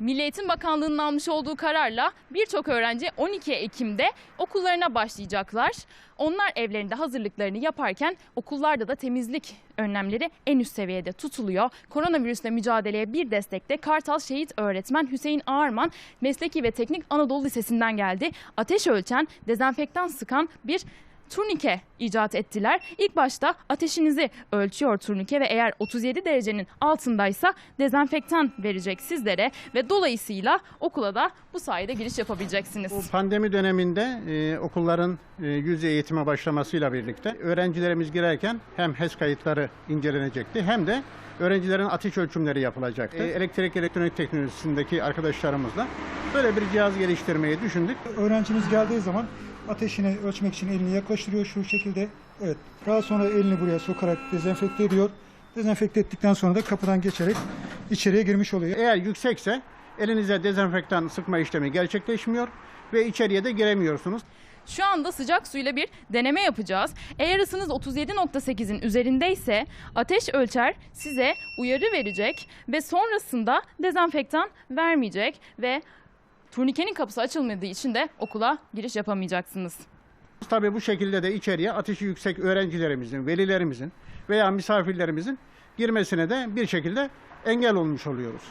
Milli Eğitim Bakanlığı'nın almış olduğu kararla birçok öğrenci 12 Ekim'de okullarına başlayacaklar. Onlar evlerinde hazırlıklarını yaparken okullarda da temizlik önlemleri en üst seviyede tutuluyor. Koronavirüsle mücadeleye bir destekte Kartal Şehit Öğretmen Hüseyin Ağarman Mesleki ve Teknik Anadolu Lisesi'nden geldi. Ateş ölçen, dezenfektan sıkan bir turnike icat ettiler. İlk başta ateşinizi ölçüyor turnike ve eğer 37 derecenin altındaysa dezenfektan verecek sizlere ve dolayısıyla okula da bu sayede giriş yapabileceksiniz. Bu pandemi döneminde e, okulların e, yüz yüze eğitime başlamasıyla birlikte öğrencilerimiz girerken hem HES kayıtları incelenecekti hem de öğrencilerin ateş ölçümleri yapılacaktı. E, elektrik elektronik teknolojisindeki arkadaşlarımızla böyle bir cihaz geliştirmeyi düşündük. Öğrencimiz geldiği zaman ateşini ölçmek için elini yaklaştırıyor şu şekilde. Evet. Daha sonra elini buraya sokarak dezenfekte ediyor. Dezenfekte ettikten sonra da kapıdan geçerek içeriye girmiş oluyor. Eğer yüksekse elinize dezenfektan sıkma işlemi gerçekleşmiyor ve içeriye de giremiyorsunuz. Şu anda sıcak suyla bir deneme yapacağız. Eğer ısınız 37.8'in üzerindeyse ateş ölçer size uyarı verecek ve sonrasında dezenfektan vermeyecek ve turnikenin kapısı açılmadığı için de okula giriş yapamayacaksınız. Tabii bu şekilde de içeriye ateşi yüksek öğrencilerimizin, velilerimizin veya misafirlerimizin girmesine de bir şekilde engel olmuş oluyoruz.